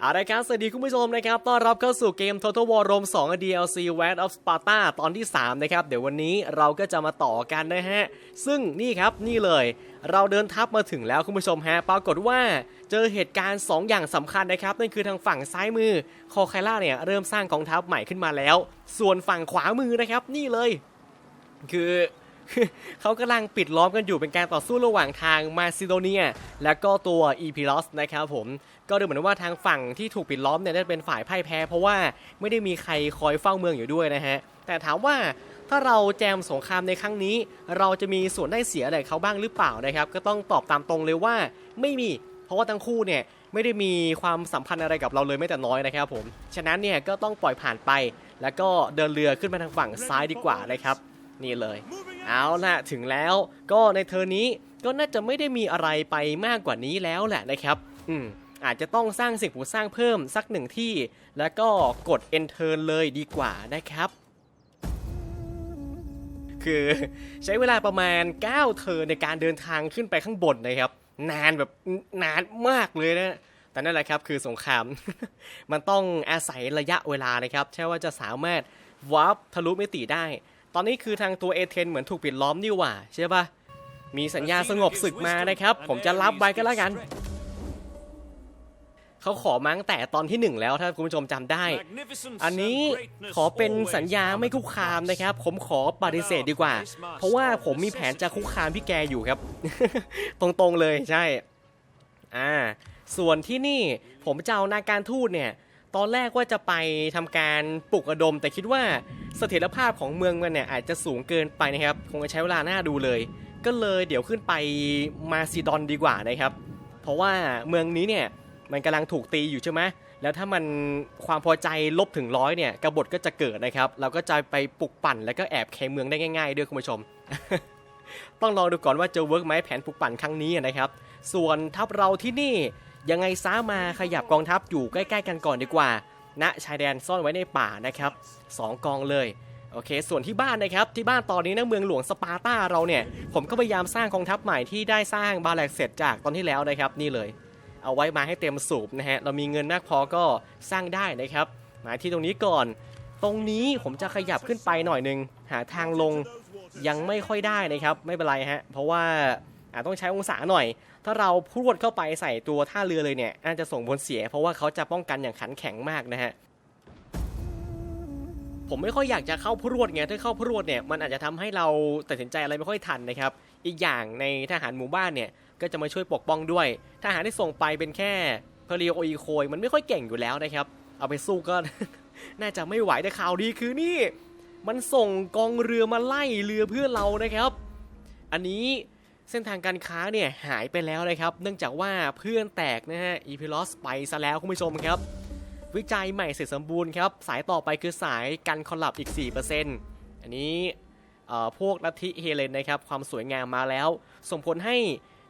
เอาละครับสวัสดีคุณผู้ชมนะครับ ต้อนรับเข้าสู่เกม Total War Rome 2 DLC w a t of Sparta ตอนที่ 3 นะครับ เดี๋ยววันนี้เราก็จะมาต่อกันนะฮะ ซึ่งนี่ครับนี่เลย เราเดินทัพมาถึงแล้วคุณผู้ชมฮะ ปรากฏว่าเจอเหตุการณ์ 2 อย่างสำคัญนะครับ นั่นคือทางฝั่งซ้ายมือ คอไคล่าเนี่ย เริ่มสร้างกองทัพใหม่ขึ้นมาแล้ว ส่วนฝั่งขวามือนะครับ นี่เลย คือ เขากำลังปิดล้อมกันอยู่เป็นการต่อสู้ระหว่างทางมาซิโดเนีย และก็ตัวอีพิลอสนะครับผมก็ดูเหมือนว่าทางฝั่งที่ถูกปิดล้อมเนี่ยจะเป็นฝ่ายพ่ายแพ้ เพราะว่าไม่ได้มีใครคอยเฝ้าเมืองอยู่ด้วยนะฮะแต่ถามว่าถ้าเราแจมสงครามในครั้งนี้ เราจะมีส่วนได้เสียอะไรเขาบ้างหรือเปล่านะครับ ก็ต้องตอบตามตรงเลยว่าไม่มี เพราะว่าทั้งคู่เนี่ยไม่ได้มีความสัมพันธ์อะไรกับเราเลยไม่แต่น้อยนะครับผมฉะนั้นเนี่ยก็ต้องปล่อยผ่านไป แล้วก็เดินเรือขึ้นมาทางฝั่งซ้ายดีกว่านะครับ นี่เลย เอาล่ะถึงแล้วก็ในเทอร์นี้ก็น่าจะไม่ได้มีอะไรไปมากกว่านี้แล้วแหละนะครับ อืมอาจจะต้องสร้างสิ่งปลูกสร้างเพิ่มสักหนึ่งที่ แล้วก็กด enter เลยดีกว่านะครับ คือใช้เวลาประมาณ 9 เทอร์ในการเดินทางขึ้นไปข้างบนนะครับ นานแบบนานมากเลยนะแต่นั่นแหละครับคือสงคราม มันต้องอาศัยระยะเวลานะครับ ใช่ว่าจะสามารถวาร์ปทะลุมิติได้ ตอนนี้คือทางตัวเอเทนเหมือนถูกปิดล้อมนี่หว่าใช่ปะมีสัญญาสงบศึกมานะครับ ผมจะรับไว้ก็แล้วกัน เขาขอมาตั้งแต่ตอนที่หนึ่งแล้วถ้าคุณผู้ชมจำได้ อันนี้ขอเป็นสัญญาไม่คุกคามนะครับ ผมขอปฏิเสธดีกว่า เพราะว่าผมมีแผนจะคุกคามพี่แกอยู่ครับ ตรงๆเลยใช่ อ่า ส่วนที่นี่ผมจะเอานาการทูตเนี่ย ตอนแรกว่าจะไปทำการปลุกระดม แต่คิดว่าเสถียรภาพของเมืองมันเนี่ยอาจจะสูงเกินไปนะครับ คงจะใช้เวลาหน้าดูเลย ก็เลยเดี๋ยวขึ้นไปมาซิดอนดีกว่านะครับ เพราะว่าเมืองนี้เนี่ยมันกำลังถูกตีอยู่ใช่ไหมแล้วถ้ามันความพอใจลบถึงร้อยเนี่ยกบฏก็จะเกิดนะครับ เราก็จะไปปลุกปั่นแล้วก็แอบเคเมืองได้ง่าย ๆ ด้วยคุณผู้ชม ต้องลองดูก่อนว่าจะเวิร์กไหมแผนปลุกปั่นครั้งนี้นะครับ ส่วนทัพเราที่นี่ ยังไงซ้ามาขยับกองทัพอยู่ใกล้ๆกันก่อนดีกว่าณชายแดนซ่อนไว้ในป่านะครับสองกองเลยโอเค ส่วนที่บ้านนะครับ ที่บ้านตอนนี้นะเมืองหลวงสปาร์ตาเราเนี่ย ผมก็พยายามสร้างกองทัพใหม่ที่ได้สร้างบาแลกเสร็จจากตอนที่แล้วนะครับ นี่เลย เอาไว้มาให้เต็มสูบนะฮะ เรามีเงินมากพอก็สร้างได้นะครับ มาที่ตรงนี้ก่อน ตรงนี้ผมจะขยับขึ้นไปหน่อยหนึง หาทางลงยังไม่ค่อยได้นะครับ ไม่เป็นไรฮะ เพราะว่าอาจต้องใช้องศาหน่อย ถ้าเราพรวดเข้าไปใส่ตัวท่าเรือเลยเนี่ยอาจะส่งผลเสีย เพราะว่าเขาจะป้องกันอย่างขันแข็งมากนะฮะผมไม่ค่อยอยากจะเข้าพรวดไงถ้าเข้าพรวดเนี่ยมันอาจจะทำให้เราตัดสินใจอะไรไม่ค่อยทันนะครับ อีกอย่างในทหารหมู่บ้านเนี่ยก็จะมาช่วยปกป้องด้วย ทหารที่ส่งไปเป็นแค่เพลีโออีโคยมันไม่ค่อยเก่งอยู่แล้วนะครับ เอาไปสู้ก็น่าจะไม่ไหวแต่ข่าวดีคือนี่ มันส่งกองเรือมาไล่เรือเพื่อเรานะครับ อันนี้ เส้นทางการค้าเนี่ยหายไปแล้วนะครับ เนื่องจากว่าเพื่อนแตกนะฮะอีพิลอสไปซะแล้วคุณผู้ชมครับ วิจัยใหม่เสร็จสมบูรณ์ครับ สายต่อไปคือสายกันคอลลับอีก 4%อันนี้พวกลัทธิเฮเลนนะครับความสวยงามมาแล้ว ส่งผลให้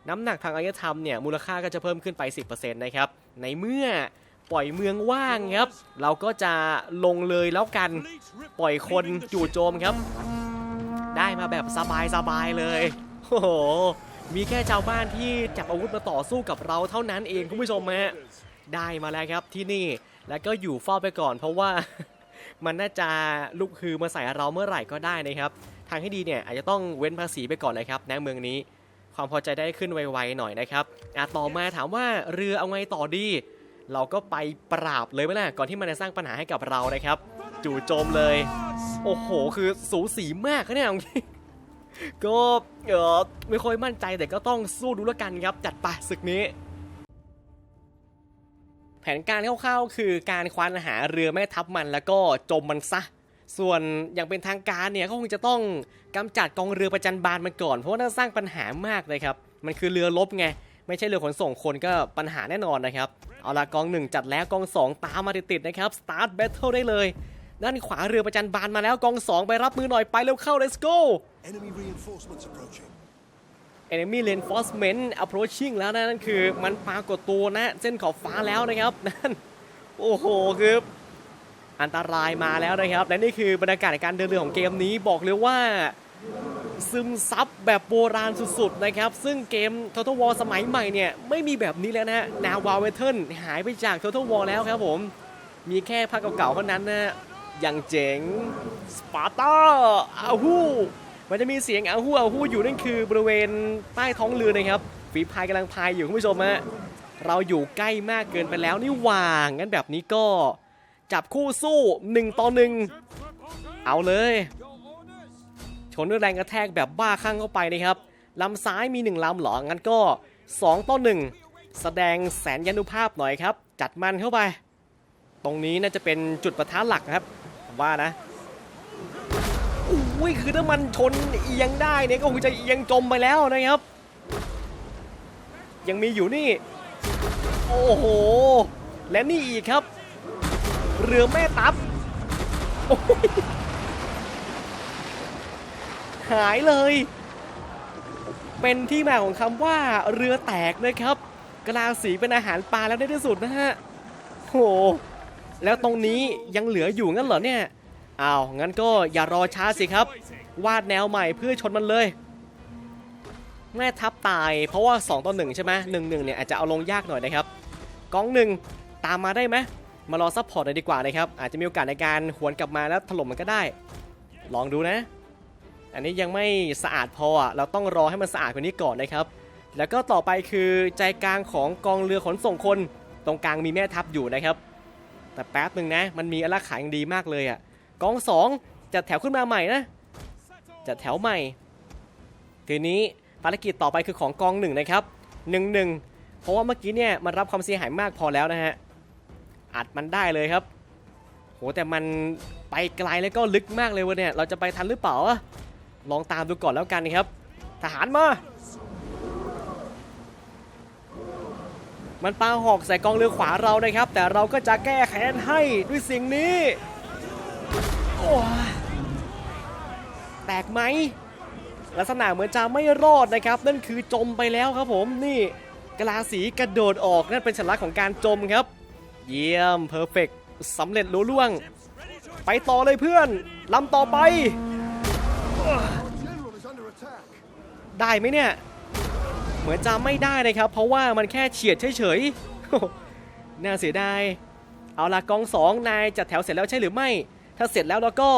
น้ำหนักทางอารยธรรมเนี่ยมูลค่าก็จะเพิ่มขึ้นไป 10%นะครับ ในเมื่อปล่อยเมืองว่างครับ เราก็จะลงเลยแล้วกันปล่อยคนจู่โจมครับ ได้มาแบบสบายๆเลย โอ้โห มีแค่ชาวบ้านที่จับอาวุธมาต่อสู้กับเราเท่านั้นเองคุณผู้ชมฮะได้มาแล้วครับที่นี่แล้วก็อยู่เฝ้าไปก่อน เพราะว่ามันน่าจะลุกฮือมาใส่เราเมื่อไหร่ก็ได้นะครับ ทางที่ดีเนี่ยอาจจะต้องเว้นภาษีไปก่อนนะครับในเมืองนี้ ความพอใจได้ขึ้นไวๆหน่อยนะครับอะต่อมาถามว่าเรือเอาไงต่อดี เราก็ไปปราบเลยไหมล่ะก่อนที่มันจะสร้างปัญหาให้กับเรานะครับ จู่โจมเลย โอ้โห คือสูสีมากเนี่ยอาจริง ก็เออไม่ค่อยมั่นใจแต่ก็ต้องสู้ดูแล้วกันครับ จัดไปศึกนี้ แผนการคร่าวๆคือการควานหาเรือแม่ทัพมันแล้วก็จมมันซะ ส่วนอย่างเป็นทางการเนี่ยก็คงจะต้องกำจัดกองเรือประจันบานมันก่อน เพราะว่าน่าสร้างปัญหามากเลยครับ มันคือเรือรบไง ไม่ใช่เรือขนส่งคนก็ปัญหาแน่นอนนะครับ เอาละกองหนึ่งจัดแล้วกองสองตามมาติดๆนะครับ start battle ได้เลย ด้านขวาเรือประจันบานมาแล้วกองสองไปรับมือหน่อยไปเร็วเข้า let's go Enemy reinforcements approaching. enemy reinforcement approaching แล้วนะนั่นคือ มันปรากฏตัวนะเส้นขอบฟ้าแล้วนะครับนั่นโอ้โหคืออันตรายมาแล้วนะครับ และนี่คือบรรยากาศในการเดินเรือของเกมนี้บอกเลยว่าซึมซับแบบโบราณสุดๆนะครับ ซึ่งเกม Total War สมัยใหม่เนี่ย ไม่มีแบบนี้แล้วนะฮะนาวาเวเทิลหายไปจาก Total War แล้วครับผม มีแค่ภาคเก่าๆเท่านั้นนะ อย่างเจ๋งสปาร์ตาอาฮูมันจะมีเสียงอาฮูอาฮูอยู่นั่นคือบริเวณใต้ท้องเรือนะครับฝีพายกำลังพายอยู่คุณผู้ชมฮะเราอยู่ใกล้มากเกินไปแล้วนี่วางงั้นแบบนี้ก็จับคู่สู้1ต่อ1เอาเลยชนด้วยแรงกระแทกแบบบ้าคลั่งเข้าไปนะครับลำซ้ายมี1ลำหรองั้นก็2ต่อ1แสดงแสนยานุภาพหน่อยครับ จัดมันเข้าไป ตรงนี้น่าจะเป็นจุดประทะหลักนะครับ ผมว่านะอุ้ยคือถ้ามันชนเอียงได้เนี่ยก็คงจะเอียงจมไปแล้วนะครับ ยังมีอยู่นี่ โอ้โห และนี่อีกครับ เรือแม่ตับหายเลย เป็นที่มาของคำว่าเรือแตกนะครับกะลาสีเป็นอาหารปลาแล้วในที่สุดนะฮะโห แล้วตรงนี้ยังเหลืออยู่งั้นเหรอเนี่ยอ้าวงั้นก็อย่ารอช้าสิครับ วาดแนวใหม่เพื่อชนมันเลย แม่ทับตายเพราะว่า 2ต่อ1ใช่ไหมหนึ่งหนึ่งเนี่ยอาจจะเอาลงยากหน่อยนะครับกองหนึ่งตามมาได้ไหมมารอซัพพอร์ตเลยดีกว่านะครับอาจจะมีโอกาสในการหวนกลับมาแล้วถล่มมันก็ได้ ลองดูนะ อันนี้ยังไม่สะอาดพออะเราต้องรอให้มันสะอาดกว่านี้ก่อนนะครับ แล้วก็ต่อไปคือใจกลางของกองเรือขนส่งคน ตรงกลางมีแม่ทัพอยู่นะครับ แต่แป๊บหนึ่งนะ มันมีอลาขายยังดีมากเลยอะกองสองจัดแถวขึ้นมาใหม่นะจัดแถวใหม่ ทีนี้ภารกิจต่อไปคือของกองหนึ่งนะครับหนึ่งหนึ่งเพราะว่าเมื่อกี้เนี่ยมันรับความเสียหายมากพอแล้วนะฮะอัดมันได้เลยครับ โหแต่มันไปไกลแล้วก็ลึกมากเลยวะเนี่ยเราจะไปทันหรือเปล่าลองตามดูก่อนแล้วกันครับ ทหารมา มันปาหอกใส่กองเรือขวาเรานะครับ แต่เราก็จะแก้แค้นให้ด้วยสิ่งนี้โอ้แตกไหมลักษณะเหมือนจะไม่รอดนะครับ นั่นคือจมไปแล้วครับผมนี่กะลาสีกระโดดออกนั่นเป็นสัญลักษณ์ของการจมครับ เยี่ยมเพอร์เฟกสำเร็จรู้ล่วง ไปต่อเลยเพื่อนลำต่อไป ได้ไหมเนี่ย เหมือนจะไม่ได้นะครับ เพราะว่ามันแค่เฉียดเฉยๆน่าเสียดายเอาละกองสองนายจัดแถวเสร็จแล้วใช่หรือไม่ ถ้าเสร็จแล้วเราก็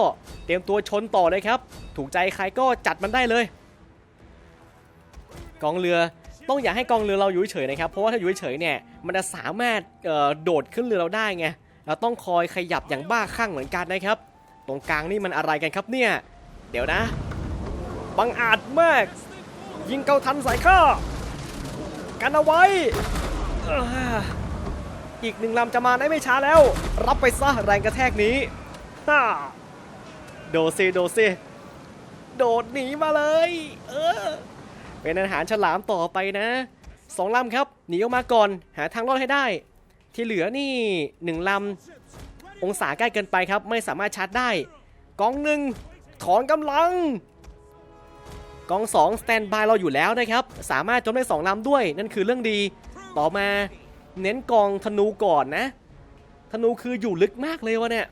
เตรียมตัวชนต่อเลยครับ ถูกใจใครก็จัดมันได้เลย กองเรือต้องอย่าให้กองเรือเราอยู่เฉยนะครับ เพราะว่าถ้าอยู่เฉยเนี่ยมันจะสามารถเอ่อโดดขึ้นเรือเราได้ไง เราต้องคอยขยับอย่างบ้าคลั่งเหมือนกันนะครับ ตรงกลางนี่มันอะไรกันครับเนี่ย เดี๋ยวนะ บังอาจมาก ยิงเกาทันใส่ข้า กันเอาไว้อีกหนึ่งลำจะมาได้ไม่ช้าแล้ว รับไปซะแรงกระแทกนี้ฮ่าโดเซโดเซโดดหนีมาเลย เออ เป็นอาหารฉลามต่อไปนะสองลำครับหนีออกมาก่อนหาทางรอดให้ได้ ที่เหลือนี่หนึ่งลำองศาใกล้เกินไปครับ ไม่สามารถชาร์จได้กองหนึ่งถอนกำลัง กอง2สแตนบายเราอยู่แล้วนะครับ สามารถจมได้2ลำด้วย นั่นคือเรื่องดี ต่อมาเน้นกองธนูก่อนนะ ธนูคืออยู่ลึกมากเลยวะเนี่ย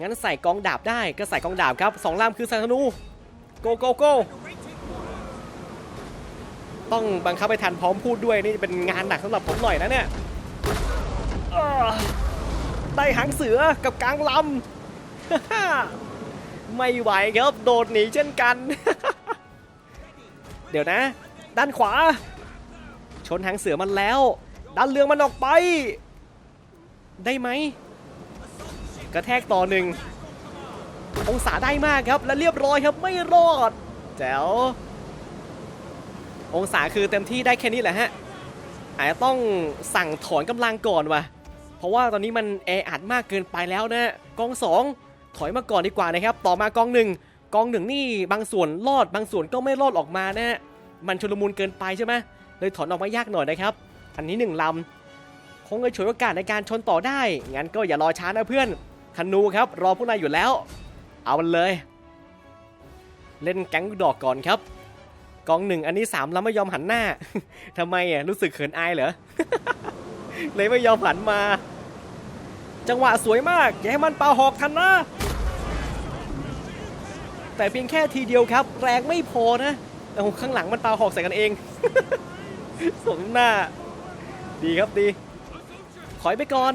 งั้นใส่กองดาบได้ก็ใส่กองดาบครับสองลำคือใส่ธนูโกโกโกต้องบังคับไปทันพร้อมพูดด้วยนี่เป็นงานหนักสำหรับผมหน่อยนะเนี่ยได้หางเสือกับกลางลำไม่ไหวครับ โดดหนีเช่นกัน ดี๋ยวนะ ด้านขวา ชนหางเสือมันแล้วดันเรืองมันออกไป ได้ไหม กระแทกต่อหนึ่งองศาได้มากครับและเรียบร้อยครับไม่รอด แจ๋วองศาคือเต็มที่ได้แค่นี้แหละฮะอาจจะต้องสั่งถอนกำลังก่อนว่ะ เพราะว่าตอนนี้มันแออัดมากเกินไปแล้วนะกองสองถอยมาก่อนดีกว่านะครับ ต่อมากองหนึ่ง กองหนึ่งนี่บางส่วนรอดบางส่วนก็ไม่รอดออกมานะฮะมันชุลมุนเกินไปใช่ไหมเลยถอนออกมายากหน่อยนะครับ อันนี้หนึ่งลำคงจะฉวยโอกาสในการชนต่อได้ งั้นก็อย่ารอช้านะเพื่อนธนูครับรอพวกนายอยู่แล้ว เอามันเลย เล่นแก๊งดอกก่อนครับ กองหนึ่งอันนี้สามลำไม่ยอมหันหน้าทำไมอะรู้สึกเขินอายเหรอเลยไม่ยอมหันมา จังหวะสวยมาก อย่าให้มันปาหอกทันนะ แต่เพียงแค่ทีเดียวครับ แรงไม่พอนะโอ้โหข้างหลังมันปาหอกใส่กันเอง สมหน้า ดีครับดีถอยไปก่อน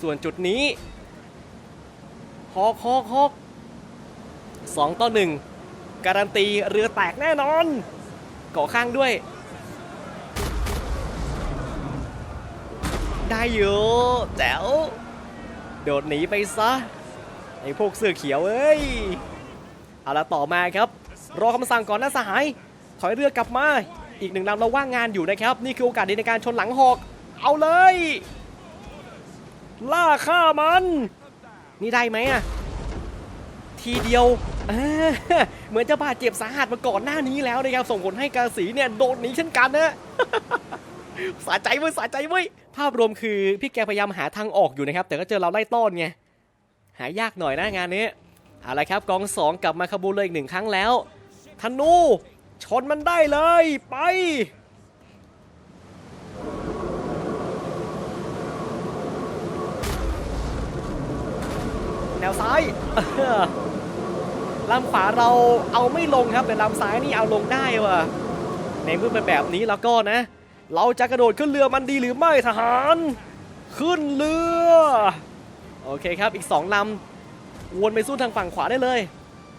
ส่วนจุดนี้ฮอกฮอกฮอกสองต่อหนึ่งการันตีเรือแตกแน่นอนกาะข้างด้วย ได้อยู่แจ๋วโดดหนีไปซะ ไอ้พวกเสื้อเขียวเอ้ย เอาละต่อมาครับ รอคำสั่งก่อนนะสหาย ถอยเรือกลับมา อีกหนึ่งลำเราว่างงานอยู่นะครับ นี่คือโอกาสดีในการชนหลังหอก เอาเลย ล่าฆ่ามัน นี่ได้ไหมอะทีเดียวเหมือนจะบาดเจ็บสาหัสมาก่อนหน้านี้แล้วนะครับส่งผลให้กาสีเนี่ยโดนหนีเช่นกันนะสะใจเว้ยสะใจเว้ยภาพรวมคือพี่แกพยายามหาทางออกอยู่นะครับ แต่ก็เจอเราไล่ต้อนไง หายากหน่อยนะงานนี้เอาละครับกองสองกลับมาขบูเลยอีกหนึ่งครั้งแล้วธนูชนมันได้เลยไปแนวซ้ายลำขวาเราเอาไม่ลงครับแต่ลำซ้ายนี่เอาลงได้ว่ะในเมื่อเป็นแบบนี้แล้วก็นะ เราจะกระโดดขึ้นเรือมันดีหรือไม่ทหาร ขึ้นเรือ โอเคครับอีก2ลำวนไปสู้ทางฝั่งขวาได้เลย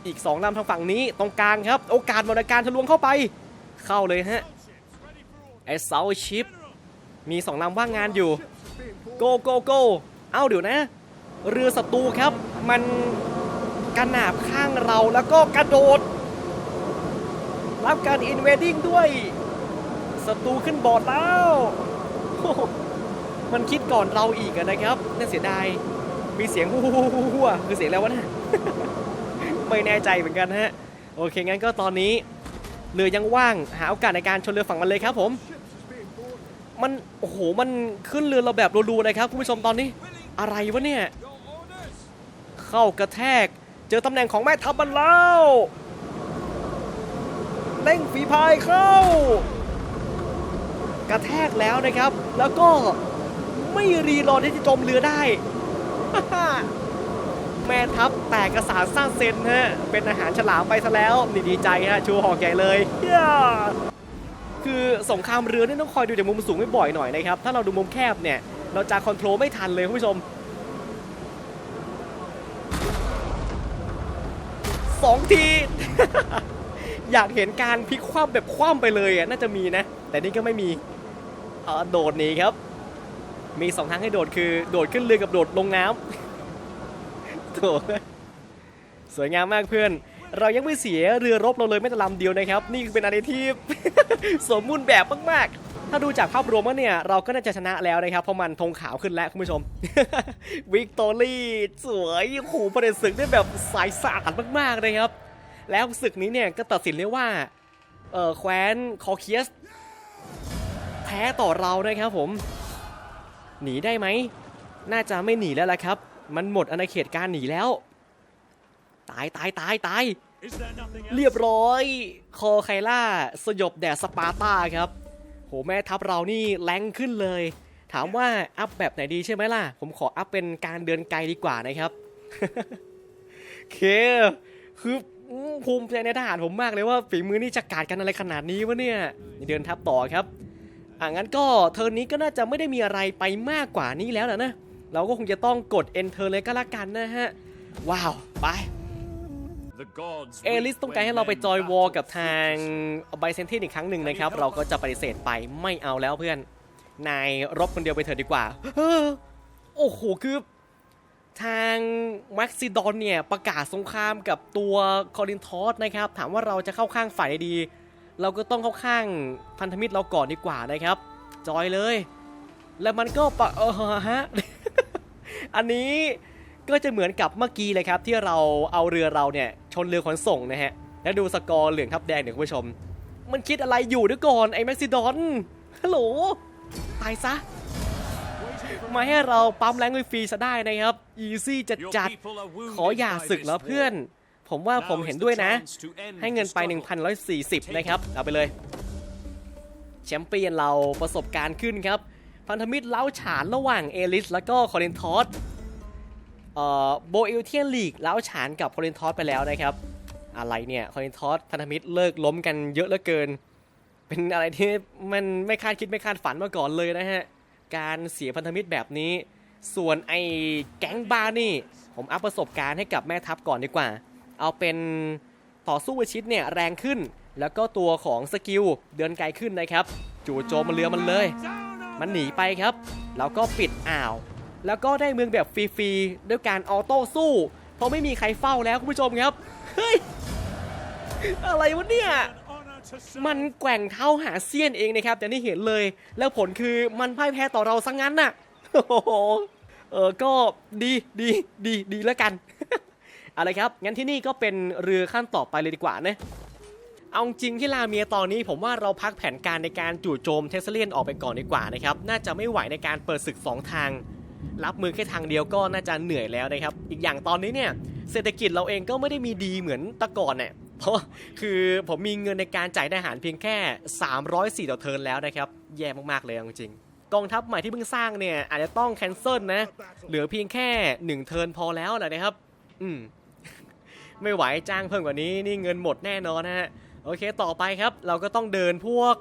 อีก2ลำทางฝั่งนี้ตรงกลางครับ โอกาสหมดในการทะลวงเข้าไป เข้าเลยฮะไอเซาชิปมี2ลำว่างงานอยู่โกโกโกเอ้าเดี๋ยวนะ เรือศัตรูครับ มันกระหนาบข้างเราแล้วก็กระโดด รับการอินเวดิ้งด้วยศัตรูขึ้นบอร์ดแล้ว มันคิดก่อนเราอีกนะครับน่าเสียดาย มีเสียงฮู้ฮู้ฮู้ฮู้คือเสียงแล้ววะนะไม่แน่ใจเหมือนกันฮะโอเคงั้นก็ตอนนี้เรือยังว่างหาโอกาสในการชนเรือฝั่งมันเลยครับผมมันโอ้โหมันขึ้นเรือเราแบบรัวๆนะครับคุณผู้ชมตอนนี้ อะไรวะเนี่ยเข้ากระแทกเจอตำแหน่งของแม่ทัพมันแล้วเร่งฝีพายเข้า กระแทกแล้วนะครับ แล้วก็ไม่รีรอที่จะจมเรือได้ แม่ทัพแตกกระสานสร้างเซนฮะ เป็นอาหารฉลามไปซะแล้ว นี่ดีใจฮะ ชูหอกใหญ่เลย คือสงครามเรือนี่ต้องคอยดูจากมุมสูงไม่บ่อยหน่อยนะครับ ถ้าเราดูมุมแคบเนี่ย เราจะคอนโทรลไม่ทันเลยคุณผู้ชมสองที อยากเห็นการพลิกคว่ำแบบคว่ำไปเลยอะน่าจะมีนะ แต่นี่ก็ไม่มีออโดดหนีครับ มีสองทางให้โดดคือโดดขึ้นเรือกับโดดลงน้ำโถสวยงามมากเพื่อน เรายังไม่เสียเรือรบเราเลยไม่แต่ลำเดียวนะครับ นี่เป็นอะไรที่ สมบูรณ์แบบมากๆ ถ้าดูจากภาพรวมแล้วเนี่ยเราก็น่าจะชนะแล้วนะครับ เพราะมันธงขาวขึ้นแล้วคุณผู้ชม วิกตอรี่สวยโอ้โหประเด็นศึกได้แบบสายสะอาดมากๆเลยครับ แล้วศึกนี้เนี่ยก็ตัดสินเลยว่าเออแคว้นคอเคียสแพ้ต่อเรานะครับผม หนีได้ไหม น่าจะไม่หนีแล้วละครับ มันหมดอาณาเขตการหนีแล้ว ตายตายตายตาย เรียบร้อย คอไคล่า สยบแดดสปาร์ตาครับ โหแม่ทัพเรานี่แรงขึ้นเลย ถามว่าอัพแบบไหนดีใช่ไหมล่ะ ผมขออัพเป็นการเดินไกลดีกว่านะครับ เค คืออืมภูมิใจในทหารผมมากเลยว่าฝีมือนี่จะกาดกันอะไรขนาดนี้วะเนี่ย เดินทัพต่อครับ อะงั้นก็เทอร์นนี้ก็น่าจะไม่ได้มีอะไรไปมากกว่านี้แล้วนะนะ เราก็คงจะต้องกด enter เลยก็แล้วกันนะฮะ ว้าว ไป เอลิสต้องการให้เราไปจอยวอลกับทางไบเซนตินอีกครั้งหนึ่งนะครับ เราก็จะปฏิเสธไปไม่เอาแล้วเพื่อน นายรบคนเดียวไปเถอะดีกว่าเออโอ้โหคือทางแม็กซิดอนเนี่ยประกาศสงครามกับตัวคอรินทอสนะครับ ถามว่าเราจะเข้าข้างฝ่ายใดดี เราก็ต้องเข้าข้างพันธมิตรเราก่อนดีกว่านะครับ จอยเลย แล้วมันก็ปะเออฮะ อันนี้ก็จะเหมือนกับเมื่อกี้เลยครับ ที่เราเอาเรือเราเนี่ยชนเรือขนส่งนะฮะ แล้วดูสกอร์เหลืองทับแดงเนี่ยคุณผู้ชม มันคิดอะไรอยู่ด้วยก่อนไอ้แม็กซิดอนฮัลโหลตายซะมาให้เราปั๊มแรงฟรีซะได้นะครับ อีซี่จัดจัดขออย่าศึกแล้วเพื่อน ผมว่าผมเห็นด้วยนะ ให้เงินไป 1,140 นะครับ เอาไปเลย แชมเปี้ยนเราประสบการณ์ขึ้นครับ พันธมิตรเล้าฉานระหว่างเอลิสแล้วก็คอรินทอสเอ่อโบเอลเทียนลีกแล้วฉานกับโคลินทอสไปแล้วนะครับ อะไรเนี่ยโคลินทอสพันธมิตรเลิกล้มกันเยอะเหลือเกิน เป็นอะไรที่มันไม่คาดคิดไม่คาดฝันมาก่อนเลยนะฮะ การเสียพันธมิตรแบบนี้ ส่วนไอ้แก๊งบาร์นี่ ผมอัพประสบการณ์ให้กับแม่ทัพก่อนดีกว่า เอาเป็นต่อสู้ประชิดเนี่ยแรงขึ้น แล้วก็ตัวของสกิลเดินไกลขึ้นนะครับ จู่โจมมันเรือมันเลย มันหนีไปครับ แล้วก็ปิดอ่าว แล้วก็ได้เมืองแบบฟรีๆด้วยการออโต้สู้ เพราะไม่มีใครเฝ้าแล้วคุณผู้ชมครับ เฮ้ย อะไรวะเนี่ยมันแกว่งเท้าหาเซียนเองนะครับอย่างที่เห็นเลย แล้วผลคือมันพ่ายแพ้ต่อเราซะงั้นน่ะโอ้โหเออก็ดีดีดีดีแล้วกัน อะไรครับ งั้นที่นี่ก็เป็นเรือขั้นต่อไปเลยดีกว่านะเอาจริงที่ลาเมียตอนนี้ผมว่าเราพักแผนการในการจู่โจมเทสเลียนออกไปก่อนดีกว่านะครับ น่าจะไม่ไหวในการเปิดศึก 2 ทาง รับมือแค่ทางเดียวก็น่าจะเหนื่อยแล้วนะครับ อีกอย่างตอนนี้เนี่ยเศรษฐกิจเราเองก็ไม่ได้มีดีเหมือนแตะก่อนเนี่ยเพราะคือผมมีเงินในการจ่ายทหารเพียงแค่ 304 ต่อเทิร์นแล้วนะครับ แย่มากๆเลยจริงๆกองทัพใหม่ที่เพิ่งสร้างเนี่ยอาจจะต้องแคนเซิลนะ เหลือเพียงแค่ 1 เทิร์นพอแล้วแหละนะครับ อืม ไม่ไหวจ้างเพิ่มกว่านี้นี่เงินหมดแน่นอนนะฮะโอเคต่อไปครับ เราก็ต้องเดินพวก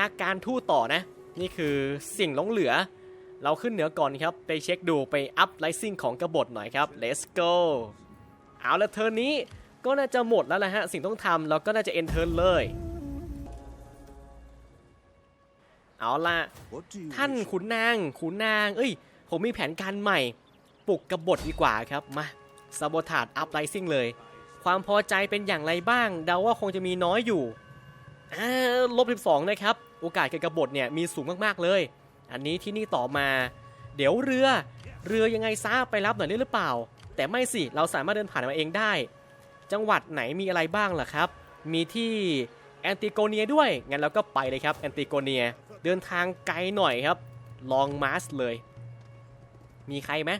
นักการทูตต่อนะ นี่คือสิ่งหลงเหลือ เราขึ้นเหนือก่อนครับ ไปเช็คดูไปอัพไลซิ่งของกบฏหน่อยครับ let's go เอาละเทิร์นนี้ก็น่าจะหมดแล้วแหละฮะ สิ่งต้องทำเราก็น่าจะเอ็นเทิร์นเลย เอาล่ะท่านขุนนางขุนนาง เอ้ย ผมมีแผนการใหม่ ปลุกกบฏดีกว่าครับ มาซาโบทาดอัพไ i ซิ่งเลย ความพอใจเป็นอย่างไรบ้าง เดาว่าคงจะมีน้อยอยู่อ่าลบ 12 นะครับ โอกาสเกิดกบฏเนี่ยมีสูงมาก ๆ เลย อันนี้ที่นี่ต่อมา เดี๋ยวเรือ เรือยังไงซะไปรับหน่อยได้หรือเปล่า แต่ไม่สิ เราสามารถเดินผ่านมาเองได้ จังหวัดไหนมีอะไรบ้างล่ะครับ มีที่แอนติโกเนียด้วย งั้นเราก็ไปเลยครับแอนติโกเนีย เดินทางไกลหน่อยครับ ลองมาสเลย มีใครไหม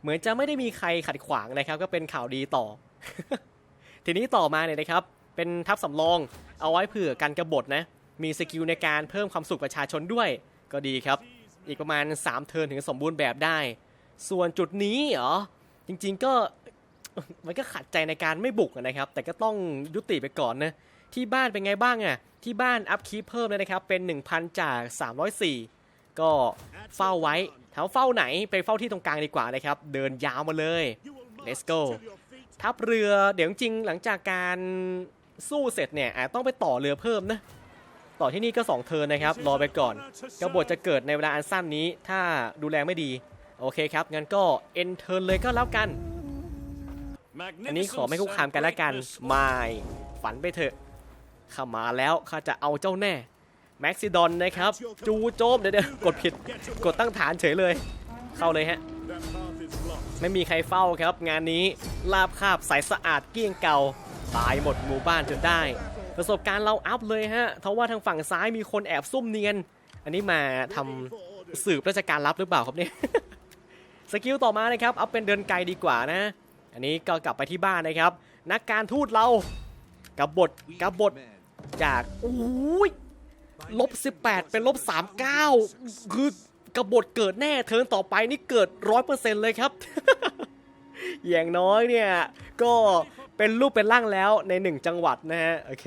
เหมือนจะไม่ได้มีใครขัดขวางนะครับ ก็เป็นข่าวดีต่อ ทีนี้ต่อมาเนี่ยนะครับ เป็นทัพสำรอง เอาไว้เผื่อกันกบฏนะ มีสกิลในการเพิ่มความสุขประชาชนด้วย ก็ดีครับ อีกประมาณ 3 เทิร์นถึงสมบูรณ์แบบได้ ส่วนจุดนี้เหรอ จริงๆก็มันก็ขัดใจในการไม่บุกนะครับ แต่ก็ต้องยุติไปก่อนนะ ที่บ้านเป็นไงบ้างอะที่บ้านอัพคีเพิ่มเลยนะครับ เป็น 1,000 จาก 304 ก็เฝ้าไว้แถวเฝ้าไหนไปเฝ้าที่ตรงกลางดีกว่านะครับ เดินยาวมาเลย Let's go ทัพเรือเดี๋ยวจริงหลังจากการสู้เสร็จเนี่ยอาจต้องไปต่อเรือเพิ่มนะ ต่อที่นี่ก็ 2 เทิร์นนะครับ รอไปก่อนกบฏจะเกิดในเวลาอันสั้นนี้ ถ้าดูแลไม่ดี โอเคครับ งั้นก็เอ็นเทิร์นเลยก็แล้วกัน อันนี้ขอไม่คุกคามกันละกันไม่ฝันไปเถอะข้ามาแล้วข้าจะเอาเจ้าแน่แม็กซิดอนนะครับ จูโจมเดี๋ยวเดี๋ยวกดผิด กดตั้งฐานเฉยเลย เข้าเลยฮะ ไม่มีใครเฝ้าครับงานนี้ลาบคาบใสสะอาดเกลี้ยงเก่า ตายหมดหมู่บ้านจนได้ ประสบการณ์เราอัพเลยฮะเพราะว่าทางฝั่งซ้ายมีคนแอบซุ่มเนียน อันนี้มาทำสืบราชการลับหรือเปล่าครับเนี่ยสกิลต่อมานะครับเอาเป็นเดินไกลดีกว่านะ อันนี้ก็กลับไปที่บ้านนะครับ นักการทูตเรากับบทกับบทจากโอ้ยลบ18 เป็นลบ39คือ กบฏเกิดแน่เทิร์นต่อไปนี่เกิด100%เปอร์เซ็นเลยครับ อย่างน้อยเนี่ย ก็เป็นรูปเป็นร่างแล้วใน1จังหวัดนะฮะ โอเค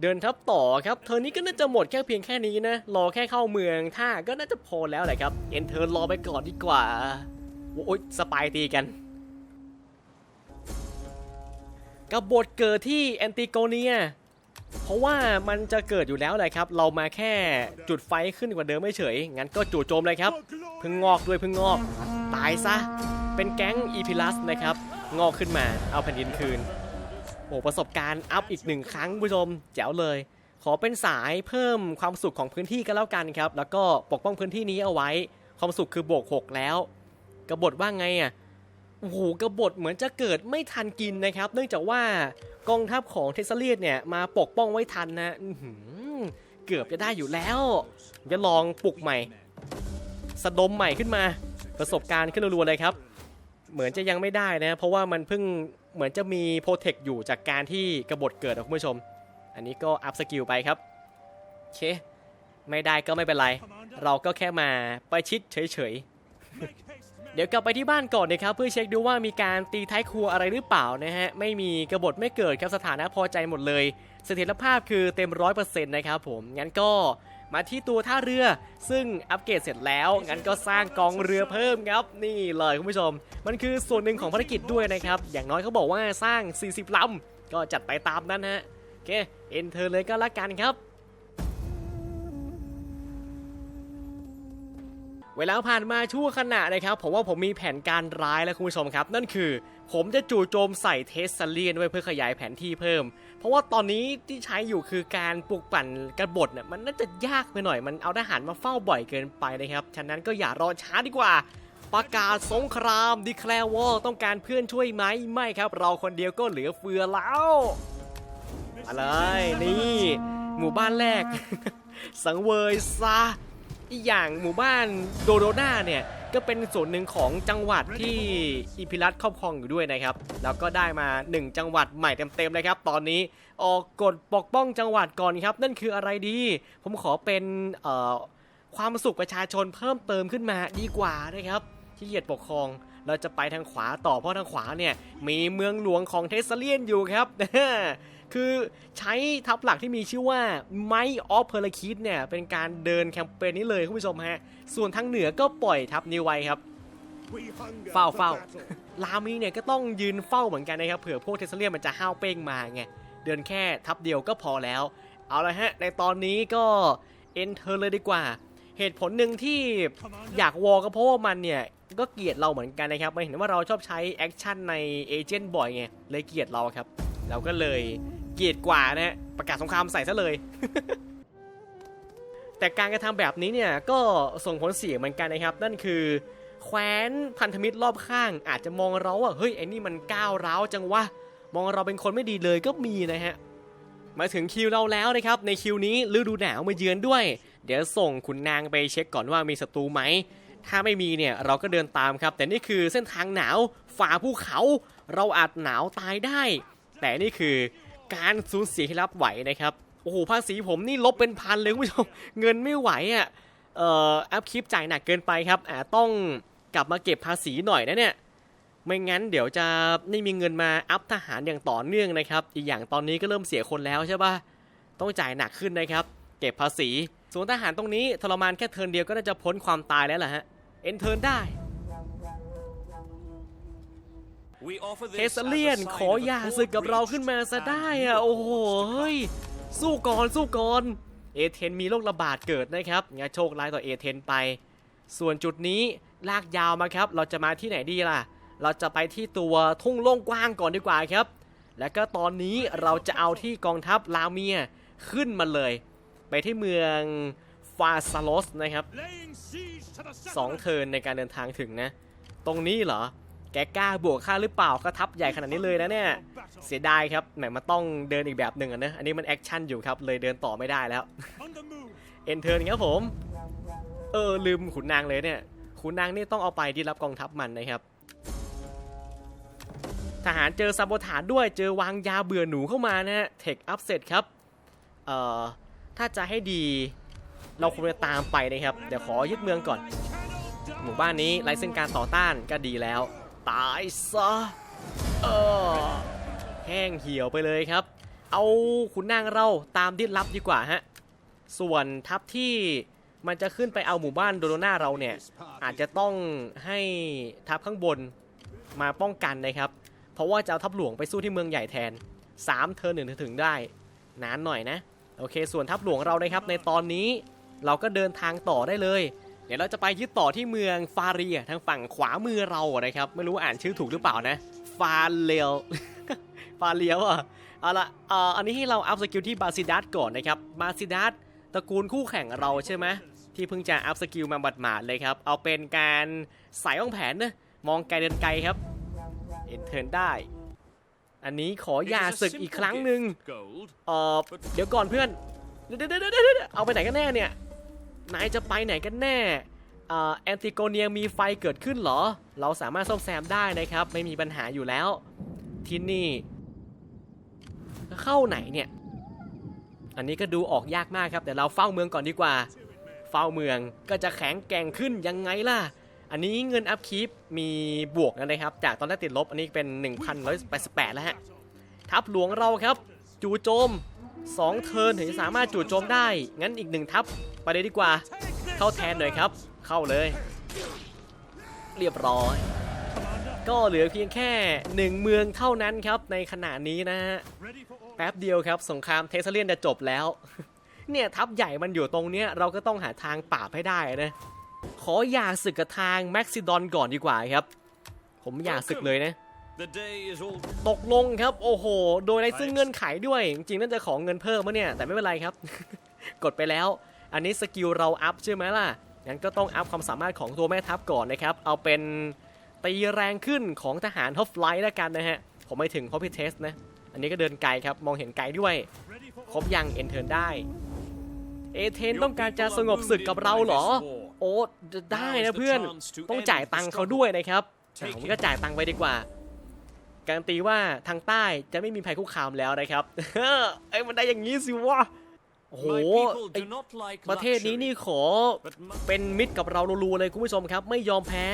เดินทับต่อครับเทิร์นนี้ก็น่าจะหมดแค่เพียงแค่นี้นะ รอแค่เข้าเมืองถ้าก็น่าจะพอแล้วแหละครับ เอ็นเทิร์นรอไปก่อนดีกว่า โอ้ยสปายตีกันกบฏเกิดที่แอนติโกเนีย เพราะว่ามันจะเกิดอยู่แล้วแหละครับ เรามาแค่จุดไฟขึ้นกว่าเดิมไม่เฉย งั้นก็จู่โจมเลยครับ พึ่งงอกด้วยพึ่งงอก ตายซะ เป็นแก๊งอีพิลัสนะครับ งอกขึ้นมา เอาแผ่นดินคืน โอ้ประสบการณ์อัพอีกหนึ่งครั้งผู้ชม แจ๋วเลย ขอเป็นสายเพิ่มความสุขของพื้นที่ก็แล้วกันครับ แล้วก็ปกป้องพื้นที่นี้เอาไว้ ความสุขคือบวกหกแล้ว กบฏว่าไงอะ อ้โหกบฏเหมือนจะเกิดไม่ทันกินนะครับ เนื่องจากว่ากองทัพของเทสเลียสเนี่ยมาปกป้องไว้ทันนะเกือบจะได้อยู่แล้วจะลองปลุกใหม่ สะดมใหม่ขึ้นมา ประสบการณ์ขึ้นรัวๆเลยครับ เหมือนจะยังไม่ได้นะ เพราะว่ามันเพิ่งเหมือนจะมีโปรเทคอยู่จากการที่กบฏเกิดนะคุณผู้ชม อันนี้ก็อัพสกิลไปครับโอเคไม่ได้ก็ไม่เป็นไร เราก็แค่มาประชิดเฉยๆ เดี๋ยวกลับไปที่บ้านก่อนนะครับเพื่อเช็คดูว่ามีการตีท้ายครัวอะไรหรือเปล่านะฮะไม่มีกระบฏไม่เกิดครับสถานะพอใจหมดเลย เสถียรภาพคือเต็มร้อยเปอร์เซ็นต์นะครับผมงั้นก็มาที่ตัวท่าเรือซึ่งอัปเกรดเสร็จแล้วงั้นก็สร้างกองเรือเพิ่มครับนี่เลยคุณผู้ชม มันคือส่วนหนึ่งของภารกิจด้วยนะครับอย่างน้อยเขาบอกว่าสร้าง 40ลำก็จัดไปตามนั้นฮะโอเคเอ็นเธอเลยก็แล้วกันครับ เวลาผ่านมาชั่วขณะนะครับผมว่าผมมีแผนการร้ายแล้วคุณผู้ชมครับ นั่นคือ ผมจะจู่โจมใส่เทสซาเลียนไว้เพื่อขยายแผนที่เพิ่ม เพราะว่าตอนนี้ที่ใช้อยู่คือการปลุกปั่นกระบฏเนี่ยมันน่าจะยากไปหน่อยมันเอาทหารมาเฝ้าบ่อยเกินไปนะครับฉะนั้นก็อย่ารอช้าดีกว่าประกาศสงครามดีแคลวอต้องการเพื่อนช่วยไหมไม่ครับ เราคนเดียวก็เหลือเฟือแล้วอะไรนี่ หมู่บ้านแรก สังเวยซะ อีกอย่างหมู่บ้านโดโดนาเนี่ยก็เป็นส่วนหนึ่งของจังหวัดที่อิพิรัตครอบครองอยู่ด้วยนะครับ แล้วก็ได้มา 1 จังหวัดใหม่เต็มๆเลยครับ ตอนนี้ออกกฎปกป้องจังหวัดก่อนครับ นั่นคืออะไรดี ผมขอเป็นความสุขประชาชนเพิ่มเติมขึ้นมาดีกว่านะครับที่เหยียดปกครองเราจะไปทางขวาต่อเพราะทางขวาเนี่ยมีเมืองหลวงของเทสเซเลียนอยู่ครับ คือใช้ทัพหลักที่มีชื่อว่าไมออฟเพลคิดเนี่ย เป็นการเดินแคมเปญนี้เลยคุณผู้ชมฮะ ส่วนทางเหนือก็ปล่อยทัพนิวไวครับ We hunger Foul, for foul. battle. ลามีเนี่ยก็ต้องยืนเฝ้าเหมือนกันนะครับ เผื่อพวกเทสเลียนมันจะห้าวเป้งมาไง เดินแค่ทัพเดียวก็พอแล้ว เอาละฮะ ในตอนนี้ก็เอนเทอร์เลยดีกว่า เหตุผลหนึ่งที่อยากวอลก็เพราะว่ามันเนี่ยก็เกลียดเราเหมือนกันนะครับมันเห็นว่าเราชอบใช้แอคชั่นในเอเจนต์บ่อยไงเลยเกลียดเราครับ เราก็เลย เกียดกว่านะฮะประกาศสงครามใส่ซะเลย แต่การกระทำแบบนี้เนี่ยก็ส่งผลเสียเหมือนกันนะครับ นั่นคือ แคว้นพันธมิตรรอบข้าง อาจจะมองเราว่าเฮ้ยไอ้นี่มันก้าวร้าวจังวะมองเราเป็นคนไม่ดีเลยก็มีนะฮะมาถึงคิวเราแล้วนะครับ ในคิวนี้ฤดูหนาวมาเยือนด้วย เดี๋ยวส่งขุนนางไปเช็คก่อนว่ามีศัตรูไหม ถ้าไม่มีเนี่ยเราก็เดินตามครับ แต่นี่คือเส้นทางหนาวฝ่าภูเขา เราอาจหนาวตายได้ แต่นี่คือ การสูญเสียที่รับไหวนะครับ โอ้โหภาษีผมนี่ลบเป็นพันเลยคุณผู้ชม เงินไม่ไหวอะ เอ่ออัพคลิปจ่ายหนักเกินไปครับอาต้องกลับมาเก็บภาษีหน่อยนะเนี่ย ไม่งั้นเดี๋ยวจะไม่มีเงินมาอัพทหารอย่างต่อเนื่องนะครับ อีกอย่างตอนนี้ก็เริ่มเสียคนแล้วใช่ปะต้องจ่ายหนักขึ้นนะครับ เก็บภาษี ส่วนทหารตรงนี้ทรมานแค่เทินเดียวก็น่าจะพ้นความตายแล้วแหละฮะ เอ็นเทินได้ เทสเลียนขออย่าศึกกับเราขึ้นมาซะได้อะโอ้โหเฮ้ยสู้ก่อนสู้ก่อนเอเทนมีโรคระบาดเกิดนะครับงั้นโชคร้ายต่อเอเทนไป ส่วนจุดนี้ลากยาวมาครับ เราจะมาที่ไหนดีล่ะ เราจะไปที่ตัวทุ่งโล่งกว้างก่อนดีกว่าครับ แล้วก็ตอนนี้เราจะเอาที่กองทัพลาเมียขึ้นมาเลย ไปที่เมืองฟาซาโลสนะครับ Laying siege to the สอง settlement. เทิร์นในการเดินทางถึงนะ ตรงนี้เหรอ แกกล้าบวกค่าหรือเปล่าก็ทับใหญ่ขนาดนี้เลยนะเนี่ยเสียดายครับแหมมันต้องเดินอีกแบบหนึ่งอะนะอันนี้มันแอคชั่นอยู่ครับเลยเดินต่อไม่ได้แล้วเอ็นเทิร์นครับผมเออลืมขุนนางเลยเนี่ยขุนนางนี่ต้องเอาไปที่รับกองทัพมันนะครับ ทหารเจอซาโบถานด้วยเจอวางยาเบื่อหนูเข้ามานะฮะเทคอัพเสร็จครับเอ่อถ้าจะให้ดีเราควรจะตามไปนะครับ เดี๋ยวขอยึดเมืองก่อน หมู่บ้านนี้ไร้ซึ่งการต่อต้านก็ดีแล้ว ตายซะเออแห้งเหี่ยวไปเลยครับ เอาขุนนางเราตามดิ้นลับดีกว่าฮะ ส่วนทัพที่มันจะขึ้นไปเอาหมู่บ้านโดโดนาเราเนี่ย อาจจะต้องให้ทัพข้างบนมาป้องกันนะครับ เพราะว่าจะเอาทัพหลวงไปสู้ที่เมืองใหญ่แทน 3 เทอร์หนึ่งถึงได้ นานหน่อยนะ โอเค ส่วนทัพหลวงเรานะครับ ในตอนนี้เราก็เดินทางต่อได้เลย เดี๋ยวเราจะไปยึดต่อที่เมืองฟาเรียทางฝั่งขวามือเรานะครับ ไม่รู้อ่านชื่อถูกหรือเปล่านะ ฟาเลลฟาเลียวอะเอาละเอ่ออันนี้ให้เราอัพสกิลที่บาซิดัสก่อนนะครับบาซิดัสตระกูลคู่แข่งเราใช่ไหมที่เพิ่งจะอัพสกิลมาบัดหมาดเลยครับ เอาเป็นการใส่องแผนนะมองไกลเดินไกลครับเอ็นเทิร์นได้ อันนี้ขออย่าศึกอีกครั้งหนึ่งเออเดี๋ยวก่อนเพื่อน เดี๋ยวเดี๋ยวเดี๋ยวเดี๋ยวเอาไปไหนกันแน่เนี่ย นายจะไปไหนกันแน่อ่อแอนติโกเนียมีไฟเกิดขึ้นเหรอ เราสามารถซ่อมแซมได้นะครับ ไม่มีปัญหาอยู่แล้ว ที่นี่ เข้าไหนเนี่ย อันนี้ก็ดูออกยากมากครับ แต่เราเฝ้าเมืองก่อนดีกว่า เฝ้าเมืองก็จะแข็งแกร่งขึ้นยังไงล่ะ อันนี้เงินอัพคีปมีบวกนะครับ จากตอนแรกติดลบอันนี้เป็น 1,188 แล้วฮะ ทัพหลวงเราครับ จู่โจม 2 เทิร์นถึงจะสามารถจู่โจมได้ งั้นอีกหนึ่งทัพไปเลยดีกว่า เข้าแทนหน่อยครับ เข้าเลย เรียบร้อย ก็เหลือเพียงแค่หนึ่งเมืองเท่านั้นครับในขณะนี้นะฮะ แป๊บเดียวครับ สงครามเทสเลียนจะจบแล้ว เนี่ยทัพใหญ่มันอยู่ตรงเนี้ยเราก็ต้องหาทางปราบให้ได้นะ ขออย่าศึกกับทางแม็กซิดอนก่อนดีกว่าครับ ผมอยากศึกเลยนะ The day is all. ตกลงครับ โอ้โห โดยในซึ่งเงื่อนไขด้วย จริงๆน่าจะขอเงินเพิ่มมะเนี่ย แต่ไม่เป็นไรครับ กดไปแล้ว อันนี้สกิลเราอัพใช่ไหมล่ะ งั้นก็ต้องอัพความสามารถของตัวแม่ทัพก่อนนะครับ เอาเป็นตีแรงขึ้นของทหารฮอฟไลท์แล้วกันนะฮะ ผมไม่ถึงพอพิเทสนะ อันนี้ก็เดินไกลครับ มองเห็นไกลด้วย Ready for ครบยังเอนเทิร์นได้ เอเธนต้องการจะสงบศึกกับเราเหรอ โอ้ได้นะเพื่อน ต้องจ่ายตังค์เขาด้วยนะครับอะผมก็จ่ายตังค์ไปดีกว่า การันตีว่าทางใต้จะไม่มีภัยคุกคามแล้วนะครับเอ้ยมันได้อย่างนี้สิวะโอ้โห My people ไอ้ do not like ประเทศนี้ luxury, นี่ขอ but mu- เป็นมิตรกับเรารัวๆเลยคุณผู้ชมครับ ไม่ยอมแพ้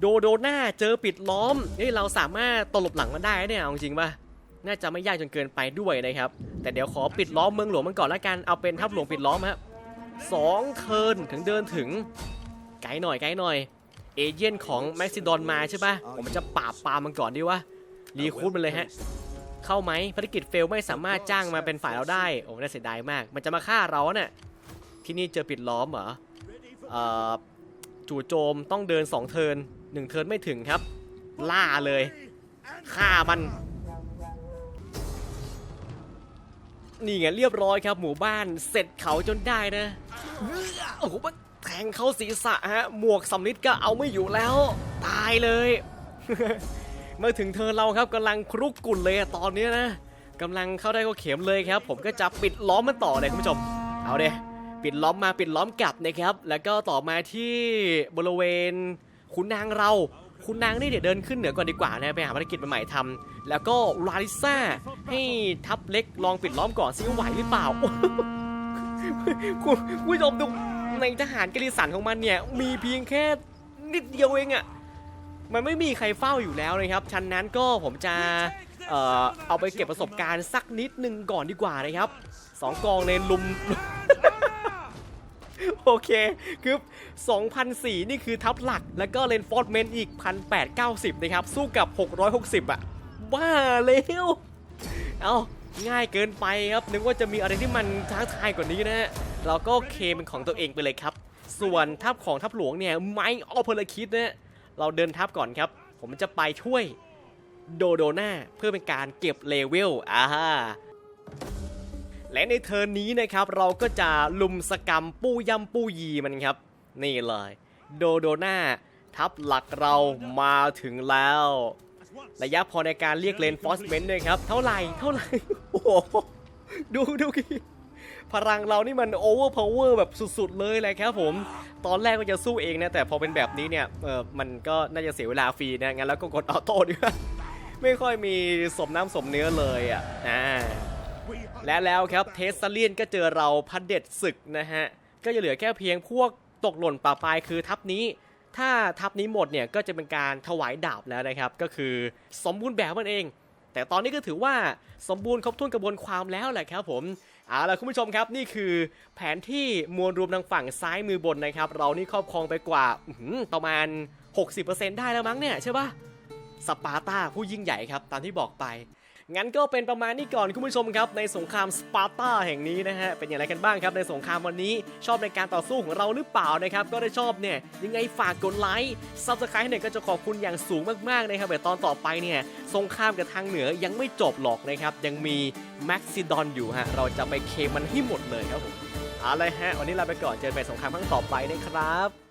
โดโดน่าเจอปิดล้อมนี่เราสามารถตลบหลังมันได้เนี่ยเอาจริงๆป่ะน่าจะไม่ยากจนเกินไปด้วยนะครับ แต่เดี๋ยวขอปิดล้อมเมืองหลวงมันก่อนละกันเอาเป็นทัพหลวงปิดล้อมครับสองเทิร์นถึงเดินถึง ไกลหน่อยไกลหน่อย เอเย่นของแม็กซิดอนมาใช่ปะผมจะปราบปรามมันก่อนดีวะรีคูดมันเลยฮะ เข้าไหมภารกิจเฟลไม่สามารถจ้างมาเป็นฝ่ายเราได้ โอ้น่าเสียดายมาก มันจะมาฆ่าเราเนี่ยที่นี่เจอปิดล้อมเหรอ ready for เอ่อจู่โจมต้องเดิน 2 เทิร์น1เทิร์นไม่ถึงครับ ล่าเลยฆ่ามัน นี่ไงเรียบร้อยครับ หมู่บ้านเสร็จเขาจนได้นะโอ้โหมันแท งเข้าศีรษะฮะหมวกสำลิดก็เอาไม่อยู่แล้ว ตายเลยเมื่อถึงเธอเราครับกำลังครุกกุ่นเลยตอนนี้นะกำลังเข้าได้ก็เข็มเลยครับ ผมก็จะปิดล้อมมันต่อเลยคุณผู้ชม เอาเดปิดล้อมมาปิดล้อมกลับนะครับ แล้วก็ต่อมาที่บริเวณขุนนางเราคุณนางนี่เดี๋ยวเดินขึ้นเหนือก่อนดีกว่านะไปหาภารกิจใหม่ๆทำแล้วก็ลาลิซ่าให้ทัพเล็กลองปิดล้อมก่อนซิว่าไหวหรือเปล่าคุณผู้ชมดู ในทหารกลิสันของมันเนี่ยมีเพียงแค่นิดเดียวเองอะมันไม่มีใครเฝ้าอยู่แล้วนะครับฉะนั้นก็ผมจะเอ่อเอาไปเก็บประสบการณ์สักนิดหนึ่งก่อนดีกว่านะครับสองกองในลุมโอเคคือ2,004 นี่คือทัพหลัก แล้วก็เลนฟอร์ดเมนอีก 1,890 นะครับ สู้กับ 660 อะ บ้าแล้วเอาง่ายเกินไปครับ นึกว่าจะมีอะไรที่มันท้าทายกว่านี้นะฮะ เราก็เคเป็นของตัวเองไปเลยครับ ส่วนทัพของทัพหลวงเนี่ยไม้ออพลคิดเนะเราเดินทัพก่อนครับ ผมจะไปช่วยโดโดนาเพื่อเป็นการเก็บเลเวลอ่าและในเทิร์นนี้นะครับเราก็จะลุมสกรรมปู้ยำปู้ยีมันครับ นี่เลย โดโดนาทัพหลักเรามาถึงแล้ว ระยะพอในการเรียกเลนฟอสเมนต์ด้วยครับ เท่าไหร่ เท่าไหร่ โอ้โห ดูดูกี่ พลังเรานี่มันโอเวอร์พาวเวอร์แบบสุดๆเลยแหละครับผม ตอนแรกก็จะสู้เองนะ แต่พอเป็นแบบนี้เนี่ยเออมันก็น่าจะเสียเวลาฟรีนะงั้นแล้วก็กดออโต้ดีกว่าไม่ค่อยมีสมน้ำสมเนื้อเลยอะอ่าและแล้วครับเทสซาเลียนก็เจอเราพัดเด็ดศึกนะฮะ ก็จะเหลือแค่เพียงพวกตกหล่นป่าปลายคือทัพนี้ ถ้าทัพนี้หมดเนี่ยก็จะเป็นการถวายดาบแล้วนะครับ ก็คือสมบูรณ์แบบมันเอง แต่ตอนนี้ก็ถือว่าสมบูรณ์ครบถ้วนกระบวนความแล้วแหละครับผม เอาล่ะคุณผู้ชมครับนี่คือแผนที่มวลรวมทางฝั่งซ้ายมือบนนะครับ เรานี่ครอบครองไปกว่าประมาณ 60%ได้แล้วมั้งเนี่ยใช่ปะสปาร์ตาผู้ยิ่งใหญ่ครับ ตามที่บอกไป งั้นก็เป็นประมาณนี้ก่อนคุณผู้ชมครับในสงครามสปาร์ตาแห่งนี้นะฮะเป็นอย่างไรกันบ้างครับในสงครามวันนี้ชอบในการต่อสู้ของเราหรือเปล่านะครับก็ได้ชอบเนี่ยยังไงฝากกดไลค์ซับสไครต์เนี่ยก็จะขอบคุณอย่างสูงมากๆนะครับแต่ตอนต่อไปเนี่ยสงครามกับทางเหนือยังไม่จบหรอกนะครับยังมีแม็กซิดอนอยู่ฮะเราจะไปเคมันให้หมดเลยครับผมเอาเลยฮะวันนี้ลาไปก่อนเจอกันใหม่สงครามครั้งต่อไปนะครับ